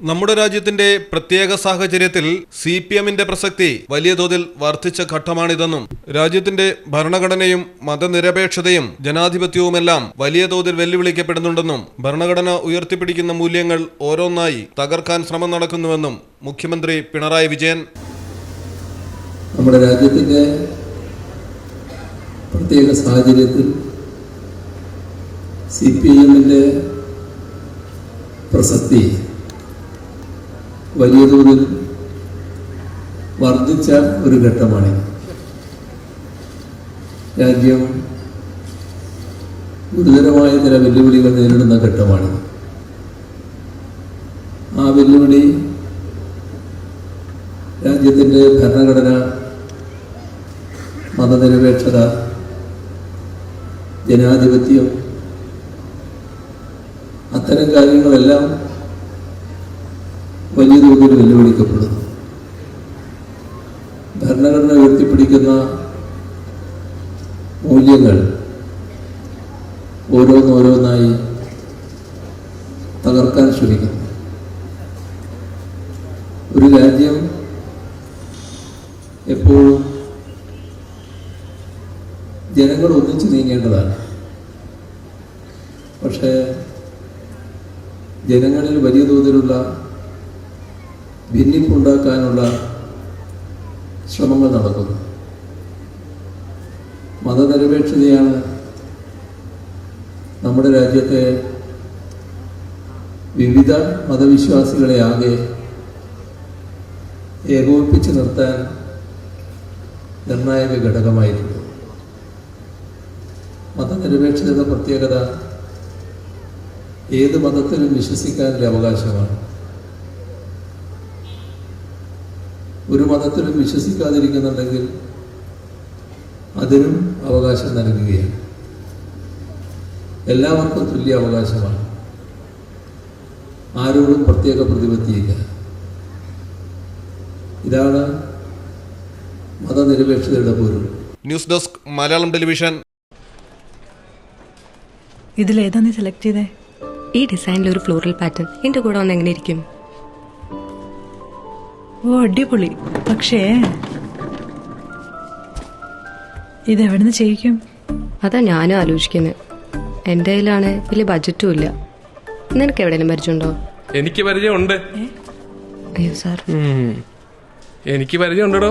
നമ്മുടെ രാജ്യത്തിന്റെ പ്രത്യേക സാഹചര്യത്തിൽ സി പി എമ്മിന്റെ പ്രസക്തി വലിയ തോതിൽ വർദ്ധിച്ച ഘട്ടമാണിതെന്നും രാജ്യത്തിന്റെ ഭരണഘടനയും മതനിരപേക്ഷതയും ജനാധിപത്യവുമെല്ലാം വലിയ തോതിൽ വെല്ലുവിളിക്കപ്പെടുന്നുണ്ടെന്നും ഭരണഘടന ഉയർത്തിപ്പിടിക്കുന്ന മൂല്യങ്ങൾ ഓരോന്നായി തകർക്കാൻ ശ്രമം നടക്കുന്നുവെന്നും മുഖ്യമന്ത്രി പിണറായി വിജയൻ. നമ്മുടെ രാജ്യത്തിന്റെ പ്രത്യേക സാഹചര്യത്തിൽ സി പി എമ്മിന്റെ പ്രസക്തി വലിയ തോതിൽ വർദ്ധിച്ച ഒരു ഘട്ടമാണ്. രാജ്യം ഗുരുതരമായ ചില വെല്ലുവിളികൾ നേരിടുന്ന ഘട്ടമാണ്. ആ വെല്ലുവിളി രാജ്യത്തിന്റെ ഭരണഘടന മതനിരപേക്ഷത ജനാധിപത്യം അത്തരം കാര്യങ്ങളെല്ലാം വലിയ തോതിൽ വെല്ലുവിളിക്കപ്പെടുന്നു. ഭരണഘടന ഉയർത്തിപ്പിടിക്കുന്ന മൂല്യങ്ങൾ ഓരോന്നോരോന്നായി തകർക്കാൻ ശ്രമിക്കുന്നു. ഒരു രാജ്യം എപ്പോഴും ജനങ്ങൾ ഒന്നിച്ചു നീങ്ങേണ്ടതാണ്. പക്ഷേ ജനങ്ങളിൽ വലിയ തോതിലുള്ള ഭിന്നിപ്പുണ്ടാക്കാനുള്ള ശ്രമങ്ങൾ നടക്കുന്നു. മതനിരപേക്ഷതയാണ് നമ്മുടെ രാജ്യത്തെ വിവിധ മതവിശ്വാസികളെ ആകെ ഏകോപിപ്പിച്ച് നിർത്താൻ നിർണായക ഘടകമായിരുന്നു മതനിരപേക്ഷത പ്രത്യേകത ഏത് മതത്തിലും വിശ്വസിക്കാനുള്ള അവകാശമാണ്. ഒരു മതത്തിലും വിശ്വസിക്കാതിരിക്കുന്നുണ്ടെങ്കിൽ അതിനും അവകാശം നൽകുകയാണ്. എല്ലാവർക്കും തുല്യ അവകാശമാണ്. ആരോടും പ്രത്യേക പ്രതിപത്തിയില്ല. ഇതാണ് മതനിരപേക്ഷതയുടെ പൊരുൾ. News desk Malayalam television. ഇതിലേതാ നീ സെലക്ട് ചെയ്തേ? ഈ ഡിസൈനിൽ ഒരു ഫ്ലോറൽ പാറ്റേൺ എന്റെ കൂടെ വന്ന് എങ്ങനെ ഇരിക്കും? ഓ അടിപൊളി. പക്ഷേ ഇതെവിടുന്ന് ചെയ്യിക്കും? അതാ ഞാനും ആലോചിക്കുന്നത് എന്റെ കയ്യിലാണ് വലിയ ബജറ്റും ഇല്ല. നിനക്ക് എവിടെയെങ്കിലും പരിചയമുണ്ടോ? എനിക്ക് പരിചയമുണ്ട്. അയ്യോ സാർ. എനിക്ക് പരിചയമുണ്ടോ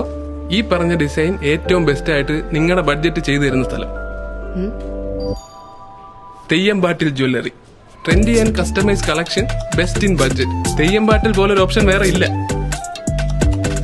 ഈ പറഞ്ഞ ഡിസൈൻ ഏറ്റവും ബെസ്റ്റ് ആയിട്ട് നിങ്ങളുടെ ബഡ്ജറ്റ് ചെയ്തു തരുന്ന സ്ഥലം Theyyampattil jewellery. Trendy and customise collection best in budget Theyyampattil പോലെ ഒരു ഓപ്ഷൻ വേറെ ഇല്ല.